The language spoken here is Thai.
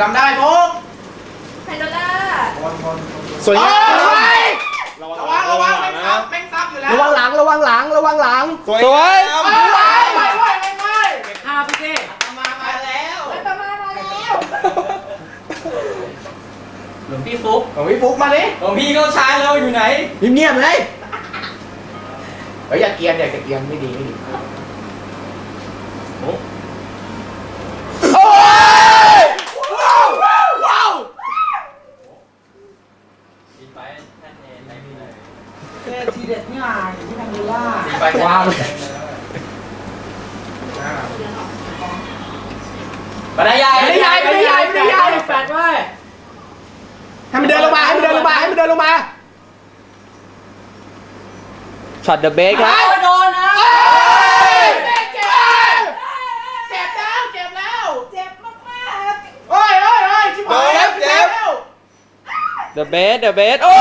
ทำได้ฟุกไฮโดล่าสวยงามเฮ้ยระวังระวังระวังแม่งนะซับแม่งซับอยู่แล้วระวังหลังระวังหลังระวังหลังสวยสวยงามไปไปไปไปไปฆ่าพี่เต้มามาแล้วไปประมาณมาแล้วหลวงพี่ฟุกของพี่ฟุกมาดิหลวงพี่เขาชายเราอยู่ไหนเงียบๆเลยเฮ้ยอย่าเกรียนอย่าเกรียนไม่ดีไม่ดี โอ้ยว้าวว้าว ไปท่านเองไหนมีเลย ทีเด็ดนี่อะอย่างที่ทำดูว่าไปว้าวบันไดใหญ่ไม่ได้ใหญ่ไม่ได้ใหญ่ไม่ได้ใหญ่แฟดไว้ให้มันเดินลงมาให้มันเดินลงมาให้มันเดินลงมาช็อตเดอะเบสครับโดนนะเจ็บเจ็บแล้วเจ็บแล้วเจ็บมากเฮ้ยเฮ้ยเฮ้ยชิบหายแล้วเจ็บแล้วเดอะเบสเดอะเบสโอ้